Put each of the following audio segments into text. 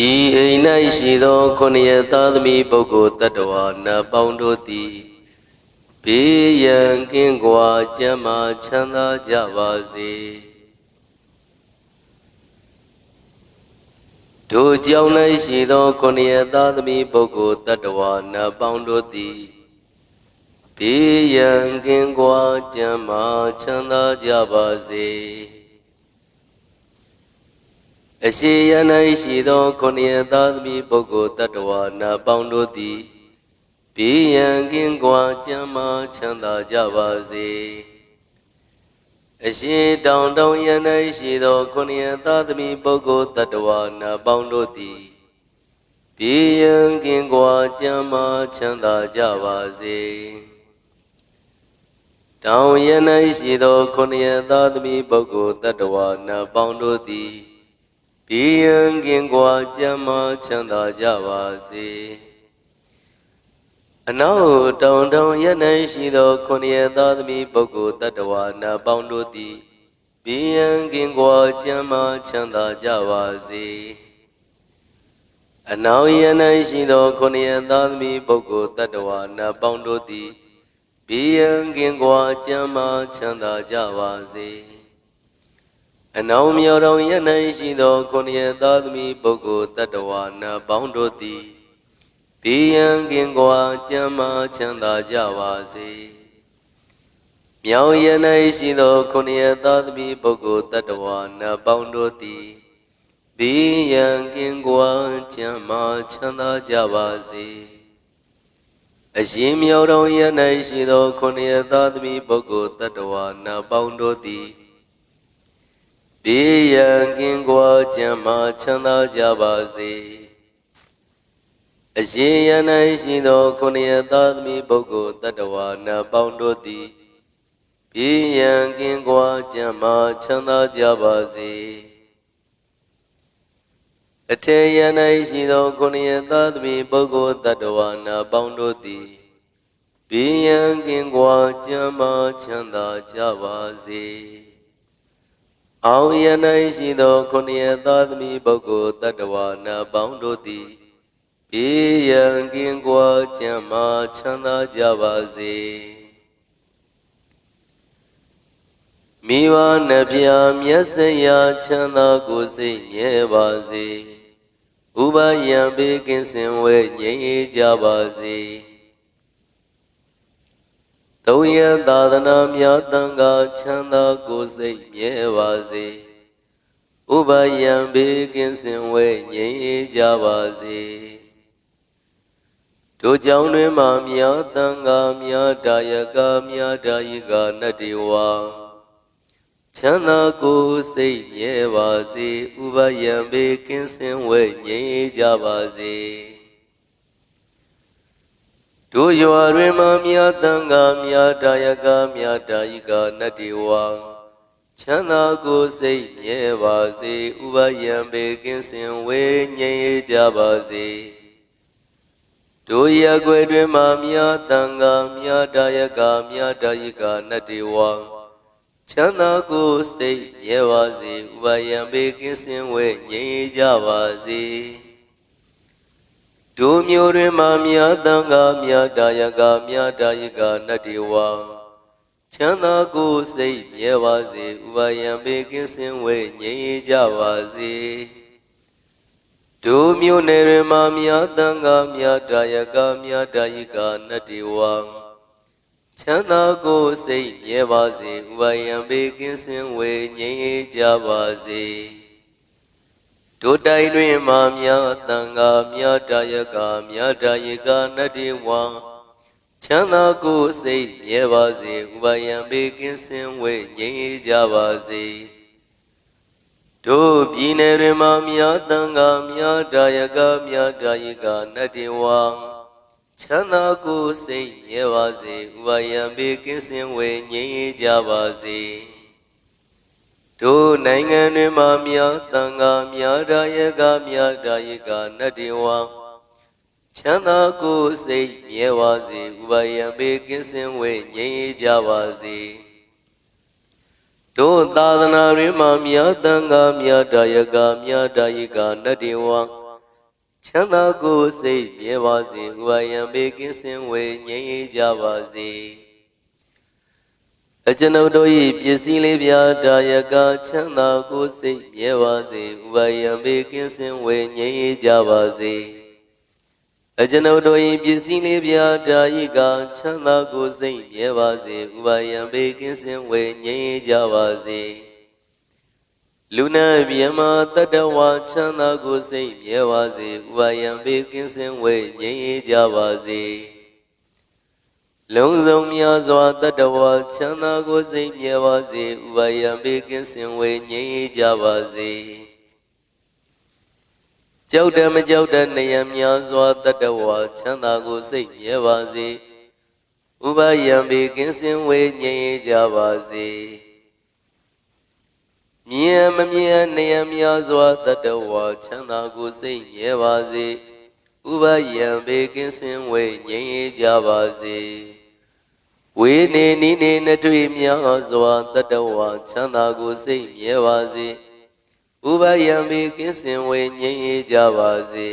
ဤအိမ်၌ရှိသောခொနည်းသားသမီးပုဂ္ဂိုလ်တ attva နတ်ပေါင်းတို့သည်ဘေးရန်ကင်းကွာကျမ်းမာချမ်းသာကြပါစေတို့ကြောင့်၌ရှိသောခொနည်းသားသမီးပုဂ္ဂိုလ်တ attva နတ်ပေါင်းတို့သည်ဘေးရန်ကင်းကွာကျမ်းမာချမ်းသာကြပါစေ အရှိယ၌ရှိသောခொနည်းသားသမီးပုဂ္ဂိုလ်တ attva နတ်ပေါင်းတို့သည်ဘေးရန်ကင်းကွာကျမ်းမာချမ်းသာကြပါစေအရှိတောင်တောင်ယ၌ရှိသောခொနည်းသားသမီးပုဂ္ဂိုလ်တ attva နတ်ပေါင်းတို့သည်ဘေးရန်ကင်းကွာကျမ်းမာချမ်းသာကြပါစေတောင်ယ၌ရှိသောခொနည်းသားသမီးပုဂ္ဂိုလ်တ attva နတ်ပေါင်းတို့သည် ဘီယံကင်ကွာကြမ်းမာချမ်းသာကြပါစေအနောက်တောင်တောင်ရ၌ရှိသောခொနည်းသားသမီးပုဂ္ဂိုလ်တ attva နာပေါင်းတို့သည်ဘီယံကင်ကွာကြမ်းမာချမ်းသာကြပါစေအနောက်ရ၌ရှိသောခொနည်းသားသမီးပုဂ္ဂိုလ်တ attva နာပေါင်းတို့သည်ဘီယံကင်ကွာကြမ်းမာချမ်းသာကြပါစေ အနောင်မြော်တော်ရ၌ရှိသောခொနည်းသားသမီးပုဂ္ဂိုလ်တ attva နာပေါင်းတို့သည်ဘေးရန်ကင်းကွာကျမ်းမာချမ်းသာကြပါစေမြောင်ရ၌ရှိသောခொနည်းသားသမီးပုဂ္ဂိုလ်တ attva နာပေါင်းတို့သည်ဘေးရန်ကင်းကွာကျမ်းမာချမ်းသာကြပါစေအရှင်မြောင်တော်ရ၌ရှိသောခொနည်းသားသမီးပုဂ္ဂိုလ်တ attva နာပေါင်းတို့သည် ဘေးရန်ကင်းကွာကျမ်းမာချမ်းသာကြပါစေအရှင်ယန္တရှိသောခொနည်းသားသမီးပုဂ္ဂိုလ်တ attva နာပေါင်းတို့သည်ဘေးရန်ကင်းကွာကျမ်းမာချမ်းသာကြပါစေအထေယန္တရှိသောခொနည်းသားသမီးပုဂ္ဂိုလ်တ attva နာပေါင်းတို့သည်ဘေးရန်ကင်းကွာကျမ်းမာချမ်းသာကြပါစေ အောင်ယ၌ရှိသောခொနည်းသားသမီးပုဂ္ဂိုလ်တ attva နာပေါင်းတို့သည်ဘေးရန်ကင်းကွာကျမ်းမာချမ်းသာကြပါစေမိဘနှပြမျက်စရာချမ်းသာကိုစိတ်မြဲပါစေဥပယံဘေးကင်းစင်ဝဲငြိမ်းအေးကြပါစေ သုံးရသာသနာများတန်ခါချမ်းသာကိုစိတ်မြဲပါစေဥပယံဘေးကင်းစင်ဝဲငြိမ်းအေးကြပါစေတို့ကြောင့်တွင်မှမြာတန်ခါမြာတာယကမြာတာယကနတ္တိဝါချမ်းသာကိုစိတ်မြဲပါစေဥပယံဘေးကင်းစင်ဝဲငြိမ်းအေးကြပါစေ တို့ရွာတွင်မှမြာတန်ခါမြာတာယကမြာတာယကနတ္တိဝါချမ်းသာကိုစိတ်မြဲပါစေဥပယံဘေကင်းစင်ဝေငြိမ်းကြပါစေတို့ရကွယ်တွင်မှမြာတန်ခါမြာတာယကမြာတာယကနတ္တိဝါချမ်းသာကိုစိတ်မြဲပါစေဥပယံဘေကင်းစင်ဝေငြိမ်းကြပါစေ တို့မျိုးတွင်မှမြာတန်ခါမြာတာယကမြာတာယကနတ္တိဝါချမ်းသာကိုစိတ်မြဲပါစေဥပါယံဘေကင်းစင်ဝဲငြိမ်းကြပါစေတို့မျိုးနယ်တွင်မှမြာတန်ခါမြာတာယကမြာတာယကနတ္တိဝံချမ်းသာကိုစိတ်မြဲပါစေဥပါယံဘေကင်းစင်ဝဲငြိမ်းကြပါစေ တို့တိုင်တွင်မှမြာတန်ခါမြာတာယကမြာတာယကနတ္တိဝံချမ်းသာကိုစိတ်မြဲပါစေဥပါယံဘေကင်းစင်ဝဲငြိမ်းကြပါစေတို့ပြည်နယ်တွင်မှမြာတန်ခါမြာတာယကမြာတာယကနတ္တိဝံချမ်းသာကိုစိတ်မြဲပါစေဥပါယံဘေကင်းစင်ဝဲငြိမ်းကြပါစေ တို့နိုင်ငံတွင်မှမြာတန်ခါမြာတာယကမြာတာယကနတ္တိဝံချမ်းသာကိုစိတ်မြဲပါစေဥပါယံဘေကင်းစင်ဝဲငြိမ်းကြပါစေတို့သာသနာတွင်မှမြတ်တန်ခါမြတ်တယကမြတ်တယကနတ္တိဝံချမ်းသာကိုယ်စိတ်မြဲပါစေဥပါယံဘေကင်းစင်ဝေငြိမ်းရကြပါစေ အကျွန်ုပ်တို့၏ပစ္စည်းလေးပြာတာယကချမ်းသာကိုယ်စိတ်မြဲပါစေဥပါယံဘေကင်းစင်ဝေငြိမ်းရကြပါစေအကျွန်ုပ်တို့၏ပစ္စည်းလေးပြာတာယကချမ်းသာကိုယ်စိတ်မြဲပါစေဥပါယံဘေကင်းစင်ဝေငြိမ်းရကြပါစေလူနာမြမတတ္တဝါချမ်းသာကိုယ်စိတ်မြဲပါစေဥပါယံဘေကင်းစင်ဝေငြိမ်းရကြပါစေ လုံးစုံများစွာတတ္တဝါချမ်းသာကိုယ်စိတ်မြဲပါစေဥပါယံဘေကင်းစင်ဝေငြိမ်းရကြပါစေကြောက်တယ်မကြောက်တဲ့နေရများစွာတတ္တဝါချမ်းသာကိုယ်စိတ်မြဲပါစေဥပါယံဘေကင်းစင်ဝေငြိမ်းရကြပါစေမြင်မမြင်နေရများစွာတတ္တဝါချမ်းသာကိုယ်စိတ်မြဲပါစေဥပါယံဘေကင်းစင်ဝေငြိမ်းရကြပါစေ ဝေနေနိနေနှတွေ့များစွာတတ္တဝါချမ်းသာကိုယ်စိတ်မြဲပါစေဥပါယံဘေကင်းစင်ဝေငြိမ်းရကြပါစေ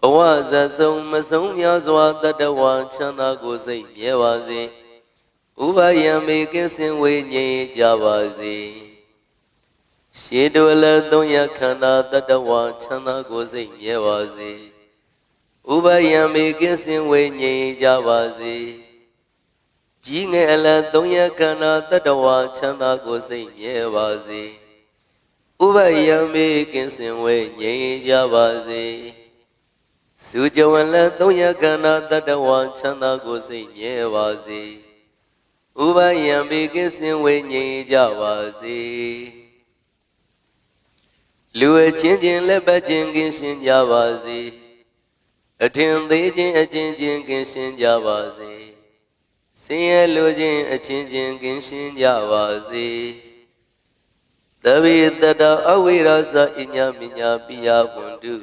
ဘဝဇတ်ဆုံးမဆုံးများစွာတတ္တဝါချမ်းသာကိုယ်စိတ်မြဲပါစေဥပါယံဘေကင်းစင်ဝေငြိမ်းရကြပါစေရှေတုအလသုံးရခန္ဓာတတ္တဝါချမ်းသာကိုယ်စိတ်မြဲပါစေ ဥပယံမေကင်းစင်ဝေငြိမ်ကြပါစေကြီးငယ်အလသုံးရခန္ဓာတတ္တဝါချမ်းသာကိုယ်စိတ်မြဲပါစေဥပယံမေကင်းစင်ဝေငြိမ်ကြပါစေစုကြဝလသုံးရခန္ဓာတတ္တဝါချမ်းသာကိုယ်စိတ်မြဲပါစေဥပယံမေကင်းစင်ဝေငြိမ်ကြပါစေလူအချင်းချင်းလက်ပတ်ချင်းကင်းရှင်းကြပါစေ အထင်သေးခြင်းအချင်းချင်းကင်းရှင်းကြပါစေဆင်းရဲလိုခြင်းအချင်းချင်းကင်းရှင်းကြပါစေသဗ္ဗေတတအဝိရဇအညမညာပိယဝန္တု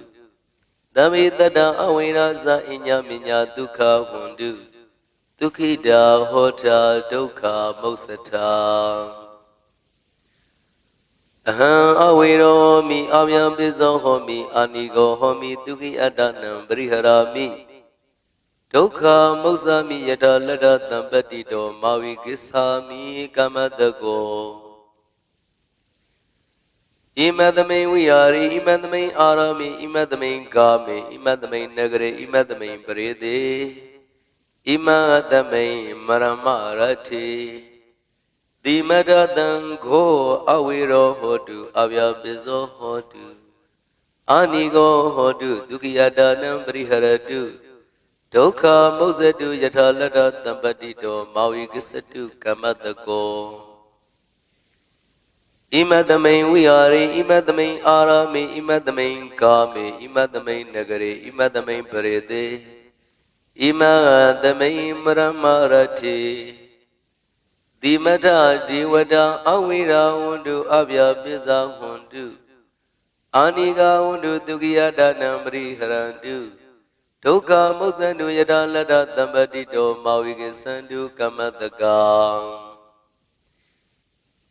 သဗ္ဗေတတအဝိရဇအညမညာဒုက္ခဝန္တုဒုက္ခိတာဟောတာဒုက္ခမုစ္စတာ အဟံအဝေရောမိအဗျံပိဇောဟောမိအာနိကောဟောမိဒုက္ခိအတ္တနံပရိဟရာမိဒုက္ခမုစ္ဆာမိယတလတ္တတံပတ္တိတောမာဝိကိစ္ဆာမိကမ္မတကောဣမသမိန်ဝိဟာရိဣမသမိန်အာရမိဣမသမိန်ကာမေဣမသမိန်နဂရေဣမသမိန်ပရိသေဣမသမိန်မရမရတိ တိမတတံခောအဝေရောဟောတုအဗျာပိဇောဟောတုအာနိကောဟောတုဒုက္ခိယတာနံပရိဟရတုဒုက္ခမုစ္ဆတုယထာလတ္တတံပတိတောမာဝိကစ္စတုကမ္မတကောဣမတမိန်ဝိဟာရိဣမတမိန်အာရမေဣမတမိန်ကာမေဣမတမိန်နဂရေဣမတမိန်ပရိသေဣမတမိန်မရမရတိ တိမထဒေဝတာအဝိရာဝန္တုအဗျာပိဇာဝန္တုအာနိကဝန္တုဒုက္ခိယဒါနံပရိဟရန္တုဒုက္ခမုစ္ဆန္တုယထာလတ္တတံပတိတောမာဝိကေသန္တုကမ္မတကံ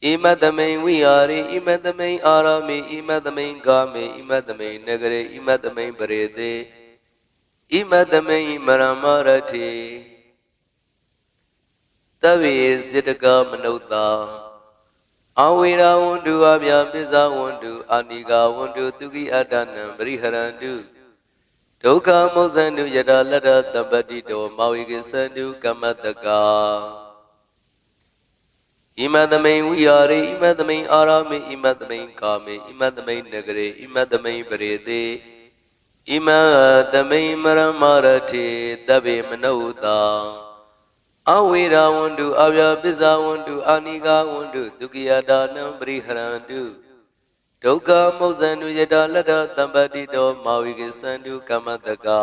ဣမတမိန်ဝိဟာရိဣမတမိန်အာရမေဣမတမိန်ကာမေဣမတမိန်နဂရေဣမတမိန်ပရေသေဣမတမိန်မရမရတိ သဗ္ဗေစေတကမနုဿာအဝေရာဝန္တုအဗျာပိဇာဝန္တုအာနိကာဝန္တုသူကိအတ္တနံပရိဟရန္တုဒုက္ခမုဇ္ဇန္တုယတလတ္တတပတိတောမောဝိကိသန္တုကမ္မတကာဣမသမိန်ဝိဟာရိဣမသမိန်အာရမေဣမသမိန်ကာမေဣမသမိန်နဂရေဣမသမိန်ပရေသေဣမသမိန်မရမရတိတဗ္ဗေမနုဿာ အဝေရာဝန္တုအဗျာပိဇာဝန္တုအာနိကာဝန္တုဒုက္ခိယတာနံပရိဟရန္တုဒုက္ခမုဇ္ဇန္တုယတလတ္တတံပတိတောမာဝိကိသန္တုကမ္မတကံ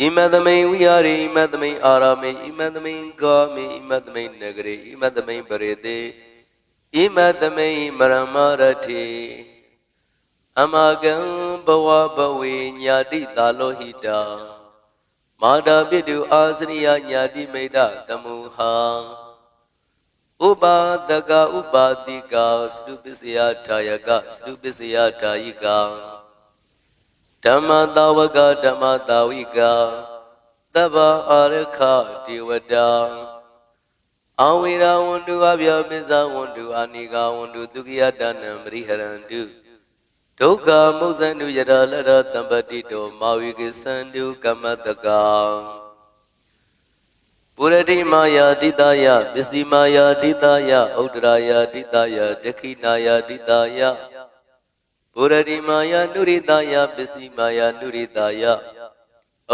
ဣမသမိန်ဝိဟာရိဣမသမိန်အာရမေဣမသမိန်ကာမေဣမသမိန်နဂရေဣမသမိန်ပရိသေဣမသမိန်မရမရတိအမကံဘဝဘဝေညာတိတာလောဟိတာ မာတာပိတုအာစရိယညာတိမိတ်တတမုဟံဥပါဒကဥပါတိကာစတုပစ္စယထာယကစတုပစ္စယထာယိကာဓမ္မတာဝကဓမ္မတာဝိကာသဗ္ဗအာရခတေဝတာအဝိရာဝန္တုအဗျာပိဇဝန္တုအာနိကဝန္တုဒုက္ခယတနံပရိဟရန္တု ဒုက္ခမုဇ္ဇန္တုယရလရတံပတိတောမာဝိကိသန္တုကမ္မတကံပုရတိမာယာတိတယပစ္စည်းမာယာတိတယဥဒ္ဒရာယာတိတယဒခိနာယာတိတယပုရတိမာယာနုရိတယပစ္စည်းမာယာနုရိတယ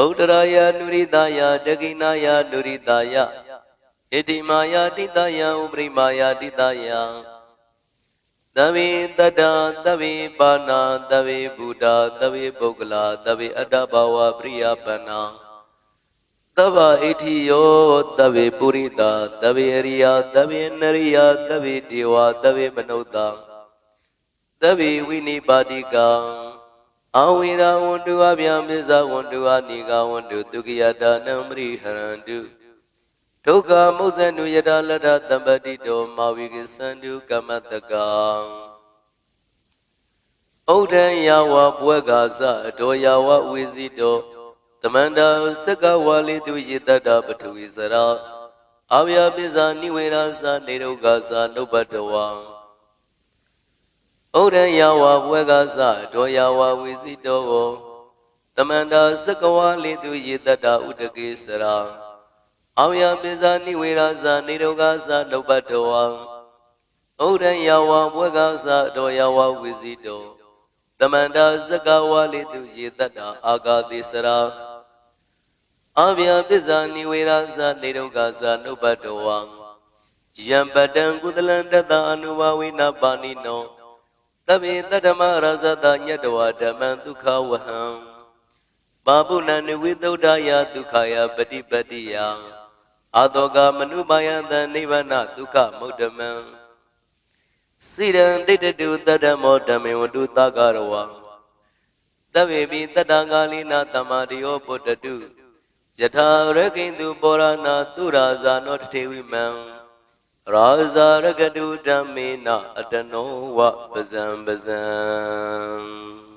ဥဒ္ဒရာယာနုရိတယဒခိနာယာနုရိတယဣတိမာယာတိတယဥပရိမာယာတိတယ သဗ္ဗေတတ္တသဗ္ဗေပါဏာသဗ္ဗေဘုဒ္ဓသဗ္ဗေပုဂ္ဂလာသဗ္ဗေအတ္တဘာဝပရိယပဏ္ဏသဗ္ဗဣတိယောသဗ္ဗေပုရိတာသဗ္ဗေအရိယသဗ္ဗေနရိယသဗ္ဗေဒေဝသဗ္ဗေမနုဿာသဗ္ဗေဝိနိပါတိကံအဝိရာဝန္တုအဗျာမစ္ဆဝန္တုအနိကဝန္တုဒုက္ခယတာနံပရိဟရန္တု ဒုက္ခမုဇ္ဇန္တုယတလတ္တတမ္ပတိတောမာဝိကိသန္တုကမ္မတကံဩဒံယဝဘွဲ့ကာသအတောယဝဝေစီတောသမန္တာစကဝါလိတုယေတတ္တပထဝီစရာအာဝယပိဇာနိဝေရသနေရုဂသနုပတဝံဩဒံယဝဘွဲ့ကာသအတောယဝဝေစီတောသမန္တာစကဝါလိတုယေတတ္တဥတကေစရာ အာဝယပိဇာနိဝေရသနေရုဂသနုပတဝံဩဒံယဝဘွဲ့ကာသအတောယဝဝေစီတောတမန္တာစကဝါလိတုယေတတ္တာအာဂတိစရာအဗျာပစ္စာနိဝေရသနေဒုက္ခသနုပတဝံယံပတံကုသလံတတအနုဘဝိနပါဏိနောတဗေတတ္တမရဇတညတဝဓမ္မံဒုက္ခဝဟံပါပုဏ္ဏနိဝိသုဒ္ဓယဒုက္ခယပฏิပတ္တိယ အာတောကမနုပါယံတနိဗ္ဗာန်ဒုက္ခမုဒ္ဓမံစိရံဒိဋ္ဌတုတတ္တမောဓမေဝတုသကရဝံတဗ္ဗေပိတတ္တကာလိနာတမ္မာတယောပုတ္တတုယထာရကိန္တုပောရဏသူရာဇာနောတထေဝိမံရာဇာရကတုဓမ္မေနအတနောဝပဇံပဇံ